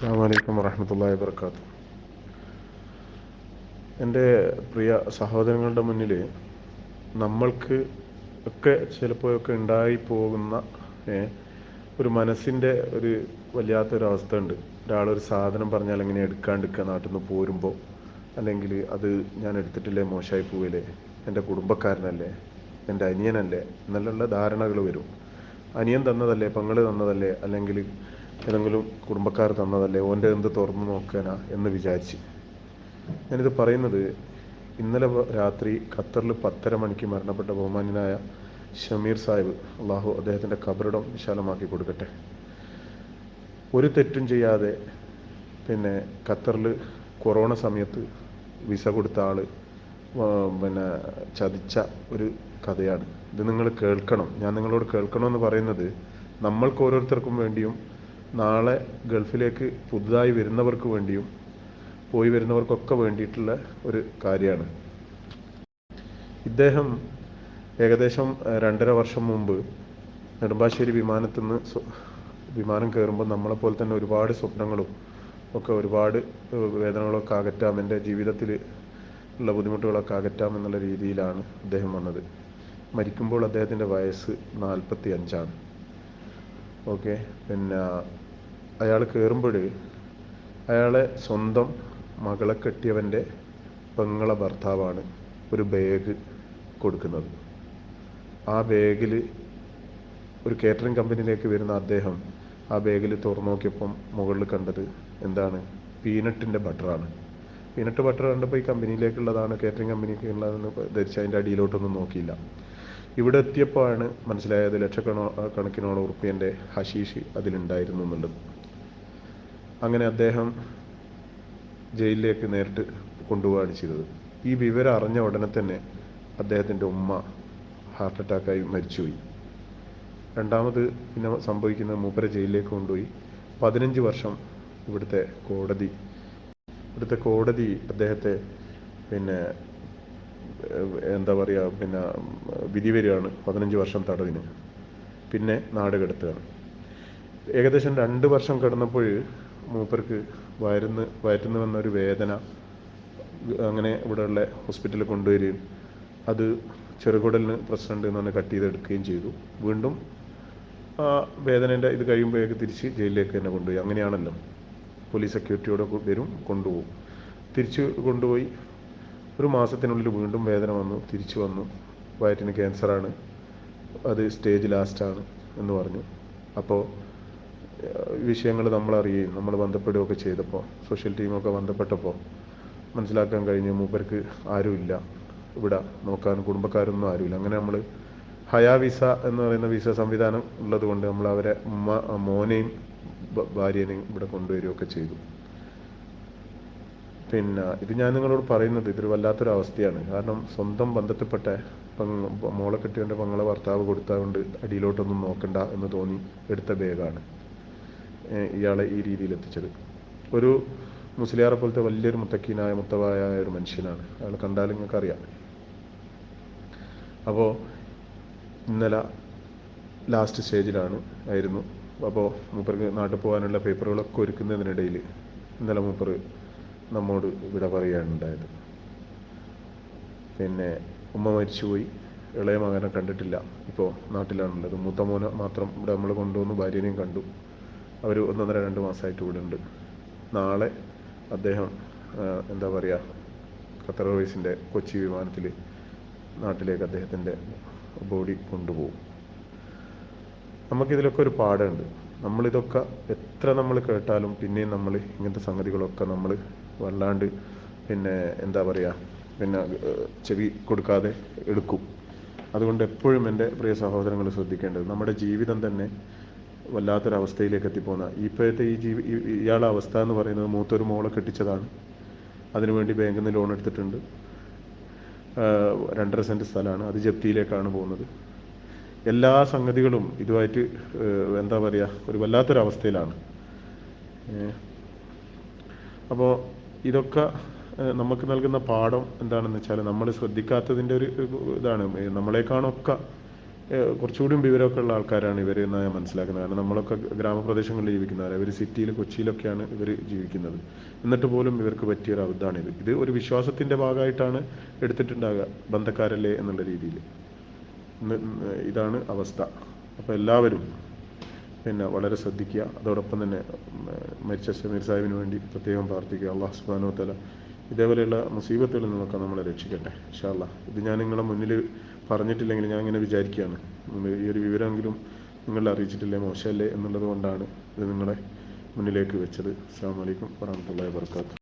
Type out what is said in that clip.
അസ്സാം വലൈക്കും വറഹമത്തല്ലാ വാബർക്കാത്തു എന്റെ പ്രിയ സഹോദരങ്ങളുടെ മുന്നിൽ നമ്മൾക്ക് ഒക്കെ ചിലപ്പോഴൊക്കെ ഉണ്ടായി പോകുന്ന ഒരു മനസ്സിന്റെ ഒരു വല്ലാത്തൊരവസ്ഥ ഉണ്ട് ഒരാളൊരു സാധനം പറഞ്ഞാൽ എങ്ങനെ എടുക്കാണ്ടിരിക്കുക നാട്ടിൽ നിന്ന് പോരുമ്പോൾ അല്ലെങ്കിൽ അത് ഞാൻ എടുത്തിട്ടില്ലേ മോശമായി പോവില്ലേ എന്റെ കുടുംബക്കാരനല്ലേ എന്റെ അനിയനല്ലേ എന്നുള്ള ധാരണകൾ വരും. അനിയൻ തന്നതല്ലേ പങ്ങൾ തന്നതല്ലേ അല്ലെങ്കിൽ ഏതെങ്കിലും കുടുംബക്കാർ തന്നതല്ലേ? ഓന്റെ എന്ത് തുറന്നു നോക്കാനാ എന്ന് വിചാരിച്ച്. ഞാനിത് പറയുന്നത് ഇന്നലെ രാത്രി ഖത്തറിൽ പത്തര മണിക്ക് മരണപ്പെട്ട ബഹുമാന്യനായ ഷമീർ സാഹിബ് അള്ളാഹു അദ്ദേഹത്തിന്റെ കബറിടം വിശാലമാക്കി കൊടുക്കട്ടെ. ഒരു തെറ്റും ചെയ്യാതെ പിന്നെ ഖത്തറിൽ കൊറോണ സമയത്ത് വിസ കൊടുത്ത ആൾ പിന്നെ ചതിച്ച ഒരു കഥയാണ്. ഇത് നിങ്ങൾ കേൾക്കണം. ഞാൻ നിങ്ങളോട് കേൾക്കണമെന്ന് പറയുന്നത് നമ്മൾക്ക് ഓരോരുത്തർക്കും വേണ്ടിയും നാളെ ഗൾഫിലേക്ക് പുതുതായി വരുന്നവർക്ക് വേണ്ടിയും പോയി വരുന്നവർക്കൊക്കെ വേണ്ടിയിട്ടുള്ള ഒരു കാര്യമാണ്. ഇദ്ദേഹം ഏകദേശം രണ്ടര വർഷം മുമ്പ് നെടുമ്പാശ്ശേരി വിമാനത്തിൽ നിന്ന് വിമാനം കയറുമ്പോൾ നമ്മളെപ്പോലെ തന്നെ ഒരുപാട് സ്വപ്നങ്ങളും ഒക്കെ ഒരുപാട് വേദനകളൊക്കെ അകറ്റാം എന്റെ ജീവിതത്തിൽ ഉള്ള ബുദ്ധിമുട്ടുകളൊക്കെ അകറ്റാം എന്നുള്ള രീതിയിലാണ് അദ്ദേഹം വന്നത്. മരിക്കുമ്പോൾ അദ്ദേഹത്തിന്റെ വയസ്സ് നാൽപ്പത്തി അഞ്ചാണ് ഓക്കെ? പിന്നെ അയാൾ കയറുമ്പോൾ അയാളെ സ്വന്തം മകളെ കെട്ടിയവന്റെ പെങ്ങളെ ഭർത്താവാണ് ഒരു ബാഗ് കൊടുക്കുന്നത്. ആ ബാഗിൽ ഒരു കേറ്ററിംഗ് കമ്പനിയിലേക്ക് വരുന്ന അദ്ദേഹം ആ ബാഗിൽ തുറന്നു നോക്കിയപ്പം മുകളിൽ കണ്ടത് എന്താണ്? പീനട്ടിന്റെ ബട്ടറാണ് പീനട്ട് ബട്ടർ കണ്ടപ്പോൾ ഈ കമ്പനിയിലേക്കുള്ളതാണ് കേറ്ററിംഗ് കമ്പനിക്ക് ഉള്ളതെന്ന് ധരിച്ച് അതിന്റെ അടിയിലോട്ടൊന്നും നോക്കിയില്ല. ഇവിടെ എത്തിയപ്പോഴാണ് മനസ്സിലായത് ലക്ഷക്കണോ കണക്കിനോളം ഉറുപ്പ്യന്റെ ഹഷീഷ് അതിലുണ്ടായിരുന്നു എന്നുള്ളത്. അങ്ങനെ അദ്ദേഹം ജയിലിലേക്ക് നേരിട്ട് കൊണ്ടുപോവുകയാണ് ചെയ്തത്. ഈ വിവരം അറിഞ്ഞ ഉടനെ തന്നെ അദ്ദേഹത്തിന്റെ ഉമ്മ ഹാർട്ട് അറ്റാക്കായി മരിച്ചുപോയി. രണ്ടാമത് പിന്നെ സംഭവിക്കുന്ന മൂപ്പരെ ജയിലിലേക്ക് കൊണ്ടുപോയി. പതിനഞ്ച് വർഷം ഇവിടുത്തെ കോടതി ഇവിടുത്തെ കോടതി അദ്ദേഹത്തെ പിന്നെ എന്താ പറയുക പിന്നെ വിധി വരികയാണ്. പതിനഞ്ച് വർഷം തടവിന്. പിന്നെ നാട് കടത്തുകയാണ്. ഏകദേശം രണ്ട് വർഷം കിടന്നപ്പോൾ മൂപ്പർക്ക് വയറുന്ന് വയറ്റുന്ന വന്ന ഒരു വേദന അങ്ങനെ ഇവിടെയുള്ള ഹോസ്പിറ്റലിൽ കൊണ്ടുവരികയും അത് ചെറുകുടലിന് പ്രസിഡന്റ് എന്ന് പറഞ്ഞ് കട്ട് ചെയ്തെടുക്കുകയും ചെയ്തു. വീണ്ടും ആ വേദനേന്റെ ഇത് കഴിയുമ്പോഴേക്ക് തിരിച്ച് ജയിലിലേക്ക് തന്നെ കൊണ്ടുപോയി. അങ്ങനെയാണല്ലോ. പോലീസ് സെക്യൂരിറ്റിയോടെ വരും കൊണ്ടുപോകും. തിരിച്ച് കൊണ്ടുപോയി ഒരു മാസത്തിനുള്ളിൽ വീണ്ടും വേദന വന്നു തിരിച്ചു വന്നു. വയറ്റിന് ക്യാൻസറാണ്. അത് സ്റ്റേജ് ലാസ്റ്റാണ് എന്ന് പറഞ്ഞു. അപ്പോൾ വിഷയങ്ങൾ നമ്മളറിയുകയും നമ്മൾ ബന്ധപ്പെടുകയൊക്കെ ചെയ്തപ്പോൾ സോഷ്യൽ ടീമൊക്കെ ബന്ധപ്പെട്ടപ്പോൾ മനസ്സിലാക്കാൻ കഴിഞ്ഞു മൂപ്പർക്ക് ആരുമില്ല. ഇവിടെ നോക്കാൻ കുടുംബക്കാരൊന്നും ആരുമില്ല. അങ്ങനെ നമ്മൾ ഹയാ വിസ എന്ന് പറയുന്ന വിസ സംവിധാനം ഉള്ളത് കൊണ്ട് നമ്മൾ അവരെ ഉമ്മ മോനെയും ഭാര്യനെയും ഇവിടെ കൊണ്ടുവരികയൊക്കെ ചെയ്തു. പിന്നെ ഇത് ഞാൻ നിങ്ങളോട് പറയുന്നത് ഇതൊരു വല്ലാത്തൊരു അവസ്ഥയാണ്. കാരണം സ്വന്തം ബന്ധത്തിൽപ്പെട്ട മോളെ കെട്ടിയവന്റെ പങ്ങളെ ഭർത്താവ് കൊടുത്തതുകൊണ്ട് അടിയിലോട്ടൊന്നും നോക്കണ്ട എന്ന് തോന്നി എടുത്ത ബാഗാണ് ഇയാളെ ഈ രീതിയിൽ എത്തിച്ചത്. ഒരു മുസ്ലിയാറെ പോലത്തെ വലിയൊരു മുത്തക്കീനായ മുത്തവായ ഒരു മനുഷ്യനാണ്. അയാൾ കണ്ടാലും നിങ്ങൾക്ക് അറിയാം. അപ്പോൾ ഇന്നലെ ലാസ്റ്റ് സ്റ്റേജിലാണ് ആയിരുന്നു. അപ്പോൾ മൂപ്പർക്ക് നാട്ടിൽ പോകാനുള്ള പേപ്പറുകളൊക്കെ ഒരുക്കുന്നതിനിടയിൽ ഇന്നലെ മൂപ്പർ നമ്മോട് ഇവിടെ പറയുകയാണ് ഉണ്ടായത് പിന്നെ ഉമ്മ മരിച്ചുപോയി. ഇളയ മകനെ കണ്ടിട്ടില്ല. ഇപ്പോൾ നാട്ടിലാണുള്ളത്. മൂത്ത മോനെ മാത്രം ഇവിടെ നമ്മൾ കൊണ്ടുവന്നു. ഭാര്യനെയും കണ്ടു. അവർ ഒന്നൊന്നര രണ്ട് മാസമായിട്ട് ഇവിടെ ഉണ്ട് നാളെ അദ്ദേഹം എന്താ പറയുക ഖത്തർ എയർവേസിന്റെ കൊച്ചി വിമാനത്തിൽ നാട്ടിലേക്ക് അദ്ദേഹത്തിന്റെ ബോഡി കൊണ്ടുപോകും. നമുക്കിതിലൊക്കെ ഒരു പാഠമുണ്ട്. നമ്മളിതൊക്കെ എത്ര നമ്മൾ കേട്ടാലും പിന്നെയും നമ്മൾ ഇങ്ങനത്തെ സംഗതികളൊക്കെ നമ്മൾ വല്ലാണ്ട് പിന്നെ എന്താ പറയുക പിന്നെ ചെവി കൊടുക്കാതെ എടുക്കും. അതുകൊണ്ട് എപ്പോഴും എന്റെ പ്രിയ സഹോദരങ്ങൾ ശ്രദ്ധിക്കേണ്ടത് നമ്മുടെ ജീവിതം തന്നെ വല്ലാത്തൊരവസ്ഥയിലേക്ക് എത്തിപ്പോകുന്ന ഇപ്പോഴത്തെ ഈ ജീവി ഇയാളുടെ അവസ്ഥ എന്ന് പറയുന്നത് മൂത്തൊരു മോളെ കെട്ടിച്ചതാണ്. അതിനുവേണ്ടി ബാങ്കിൽ നിന്ന് ലോൺ എടുത്തിട്ടുണ്ട്. രണ്ടര സെന്റ് സ്ഥലമാണ് അത് ജപ്തിയിലേക്കാണ് പോകുന്നത്. എല്ലാ സംഗതികളും ഇതുമായിട്ട് എന്താ പറയുക ഒരു വല്ലാത്തൊരവസ്ഥയിലാണ്. അപ്പോൾ ഇതൊക്കെ നമുക്ക് നൽകുന്ന പാഠം എന്താണെന്ന് വെച്ചാൽ നമ്മൾ ശ്രദ്ധിക്കാത്തതിന്റെ ഒരു ഇതാണ്. നമ്മളെക്കാണൊക്കെ കുറച്ചുകൂടിയും വിവരമൊക്കെ ഉള്ള ആൾക്കാരാണ് ഇവർ എന്ന് ഞാൻ മനസ്സിലാക്കുന്നത്. കാരണം നമ്മളൊക്കെ ഗ്രാമപ്രദേശങ്ങളിൽ ജീവിക്കുന്നവരാണ് ഇവർ സിറ്റിയിൽ കൊച്ചിയിലൊക്കെയാണ് ഇവർ ജീവിക്കുന്നത്. എന്നിട്ട് പോലും ഇവർക്ക് പറ്റിയ ഒരു അബദ്ധമാണിത് ഇത് ഒരു വിശ്വാസത്തിന്റെ ഭാഗമായിട്ടാണ് എടുത്തിട്ടുണ്ടാകുക ബന്ധക്കാരല്ലേ എന്നുള്ള രീതിയിൽ. ഇതാണ് അവസ്ഥ. അപ്പോൾ എല്ലാവരും പിന്നെ വളരെ ശ്രദ്ധിക്കുക. അതോടൊപ്പം തന്നെ മരിച്ച ഷമീർ സാഹിബിന് വേണ്ടി പ്രത്യേകം പ്രാർത്ഥിക്കുക. അള്ളാഹു സുബ്ഹാനഹു തല ഇതേപോലെയുള്ള മുസീബത്തുകളിൽ നിന്നൊക്കെ നമ്മളെ രക്ഷിക്കട്ടെ. ഇൻഷാല്ല ഇത് ഞാൻ നിങ്ങളുടെ മുന്നിൽ പറഞ്ഞിട്ടില്ലെങ്കിൽ ഞാൻ ഇങ്ങനെ വിചാരിക്കുകയാണ്. ഈ ഒരു വിവരമെങ്കിലും നിങ്ങൾ അറിയിച്ചിട്ടില്ലേ മോശമല്ലേ എന്നുള്ളത് കൊണ്ടാണ് ഇത് നിങ്ങളെ മുന്നിലേക്ക് വെച്ചത്. അസ്സാം വലൈക്കും വറഹമത്തല്ലാ വാബർക്കാത്തു